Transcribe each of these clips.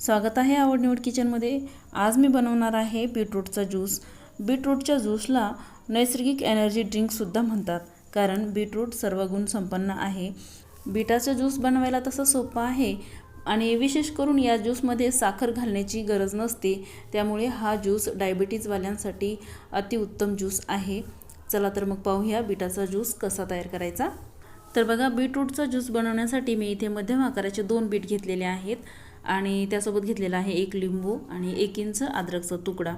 स्वागत आहे आवड निवड किचनमध्ये. आज मी बनवणार आहे बीटरूटचा ज्यूस. बीटरूटच्या ज्यूसला नैसर्गिक एनर्जी ड्रिंकसुद्धा म्हणतात कारण बीटरूट सर्व गुण संपन्न आहे. बीटाचा ज्यूस बनवायला तसं सोपं आहे आणि विशेष करून या ज्यूसमध्ये साखर घालण्याची गरज नसते. त्यामुळे हा ज्यूस डायबिटीजवाल्यांसाठी अतिउत्तम ज्यूस आहे. चला तर मग पाहूया बीटाचा ज्यूस कसा तयार करायचा. तर बघा बीटरूटचा ज्यूस बनवण्यासाठी मी इथे मध्यम आकाराचे दोन बीट घेतलेले आहेत. आणि त्यासोबत घेतलेला आहे एक लिंबू आणि एक इंच अद्रकचा तुकडा.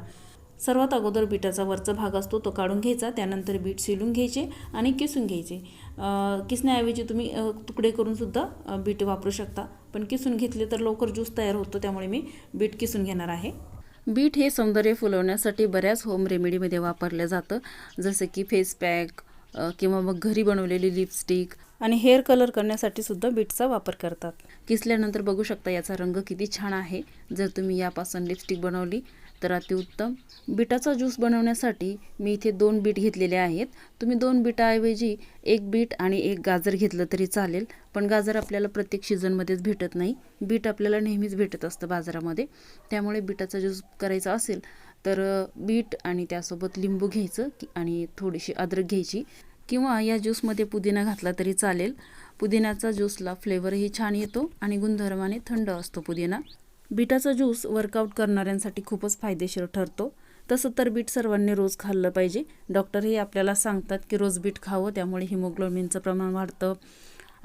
सर्वात अगोदर बीटाचा वरचा भाग असतो तो काढून घ्यायचा त्यानंतर बीट शिलून घ्यायचे आणि किसून घ्यायचे. किसण्याऐवजी तुम्ही तुकडे करून सुद्धा अं, बीट वापरू शकता. पण किसून घेतले तर लवकर ज्यूस तयार होतो त्यामुळे मी बीट किसून घेणार आहे. बीट हे सौंदर्य फुलवण्यासाठी बऱ्याच होम रेमेडीमध्ये वापरलं जातं. जसं की फेस पॅक किंवा मग घरी बनवलेली लिपस्टिक. आणि हेअर कलर करण्यासाठी सुद्धा बीटचा वापर करतात. किसल्यानंतर बघू शकता याचा रंग किती छान आहे. जर तुम्ही यापासून लिपस्टिक बनवली तर अतिउत्तम. बीटाचा ज्यूस बनवण्यासाठी मी इथे दोन बीट घेतलेले आहेत. तुम्ही दोन बीटाऐवजी एक बीट आणि एक गाजर घेतलं तरी चालेल पण गाजर आपल्याला प्रत्येक सीझनमध्येच भेटत नाही. बीट आपल्याला नेहमीच भेटत असतं बाजारामध्ये. त्यामुळे बीटाचा ज्यूस करायचा असेल तर बीट आणि त्यासोबत लिंबू घ्यायचं की- आणि थोडीशी अद्रक घ्यायची. किंवा या ज्यूसमध्ये पुदिना घातला तरी चालेल. पुदिन्याचा ज्यूसला फ्लेवरही छान येतो आणि गुणधर्माने थंड असतो पुदिना. बीटाचा ज्यूस वर्कआउट करणाऱ्यांसाठी खूपच फायदेशीर ठरतो. तसं तर बीट सर्वांनी रोज खाल्लं पाहिजे. डॉक्टरही आपल्याला सांगतात की रोज बीट खावं त्यामुळे हिमोग्लोबिनचं प्रमाण वाढतं.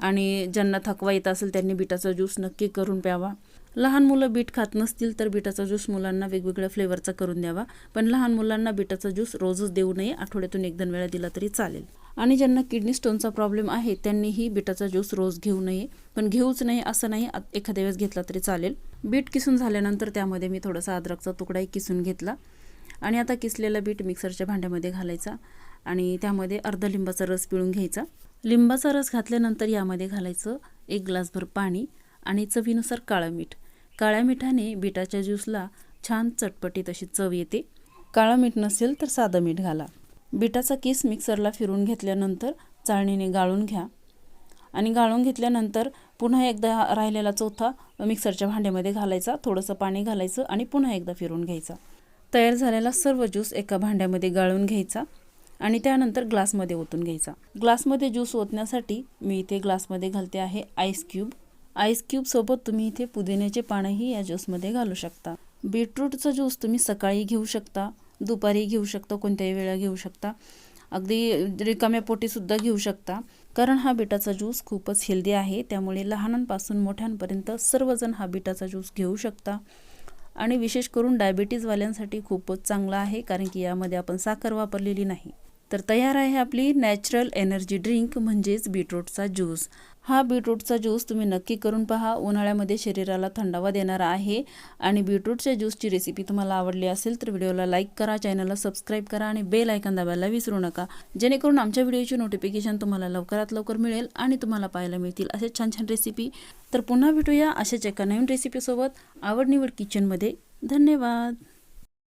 आणि ज्यांना थकवा येत असेल त्यांनी बीटाचा ज्यूस नक्की करून प्यावा. लहान मुलं बीट खात नसतील तर बीटाचा ज्यूस मुलांना वेगवेगळ्या फ्लेवरचा करून द्यावा. पण लहान मुलांना बीटाचा ज्यूस रोजच देऊ नये. आठवड्यातून एक दोन वेळा दिला तरी चालेल. आणि ज्यांना किडनी स्टोनचा प्रॉब्लेम आहे त्यांनीही बीटाचा ज्यूस रोज घेऊ नये. पण घेऊच नाही असं नाही एखाद्या वेळेस घेतला तरी चालेल. बीट किसून झाल्यानंतर त्यामध्ये मी थोडासा अद्रकचा तुकडाही किसून घेतला. आणि आता किसलेला बीट मिक्सरच्या भांड्यामध्ये घालायचा. आणि त्यामध्ये अर्धा लिंबाचा रस पिळून घ्यायचा. लिंबाचा रस घातल्यानंतर यामध्ये घालायचं एक ग्लासभर पाणी आणि चवीनुसार काळं मीठ. काळ्या मिठाने बीटाच्या ज्यूसला छान चटपटीत अशी चव येते. काळं मीठ नसेल तर साधं मीठ घाला. बीटाचा किस मिक्सरला फिरून घेतल्यानंतर चाळणीने गाळून घ्या. आणि गाळून घेतल्यानंतर पुन्हा एकदा राहिलेला चौथा मिक्सरच्या भांड्यामध्ये घालायचा. थोडंसं पाणी घालायचं आणि पुन्हा एकदा फिरून घ्यायचा. तयार झालेला सर्व ज्यूस एका भांड्यामध्ये गाळून घ्यायचा आणि त्यानंतर ग्लासमध्ये ओतून घ्यायचा. ग्लासमध्ये ज्यूस ओतण्यासाठी मी इथे ग्लासमध्ये घालते आहे आईस क्यूब. आईस क्यूबसोबत तुम्ही इथे पुदिन्याचे पानंही या ज्यूसमध्ये घालू शकता. बीटरूटचा ज्यूस तुम्ही सकाळी घेऊ शकता दुपारी घेऊ शकता कोणत्याही वेळा घेऊ शकता. अगदी रिकाम्या पोटीसुद्धा घेऊ शकता. कारण हा बिटाचा ज्यूस खूपच हेल्दी आहे त्यामुळे लहानांपासून मोठ्यांपर्यंत सर्वजण हा बिटाचा ज्यूस घेऊ शकता. आणि विशेष करून डायबिटीजवाल्यांसाठी खूपच चांगला आहे कारण की यामध्ये आपण साखर वापरलेली नाही. तर तयार आहे आपली नॅचरल एनर्जी ड्रिंक म्हणजेच बीटरूटचा ज्यूस. हा बीटरूटचा ज्यूस तुम्ही नक्की करून पहा. उन्हाळ्यामध्ये शरीराला थंडावा देणारा आहे. आणि बीटरूटच्या ज्यूसची रेसिपी तुम्हाला आवडली असेल तर व्हिडिओला लाईक करा चॅनलला सबस्क्राईब करा आणि बेल आयकन दाबायला विसरू नका. जेणेकरून आमच्या व्हिडिओची नोटिफिकेशन तुम्हाला लवकरात लवकर मिळेल आणि तुम्हाला पाहायला मिळतील असे छान छान रेसिपी तर पुन्हा भेटूया अशाच एका नवीन रेसिपीसोबत आवड निवड किचनमध्ये धन्यवाद.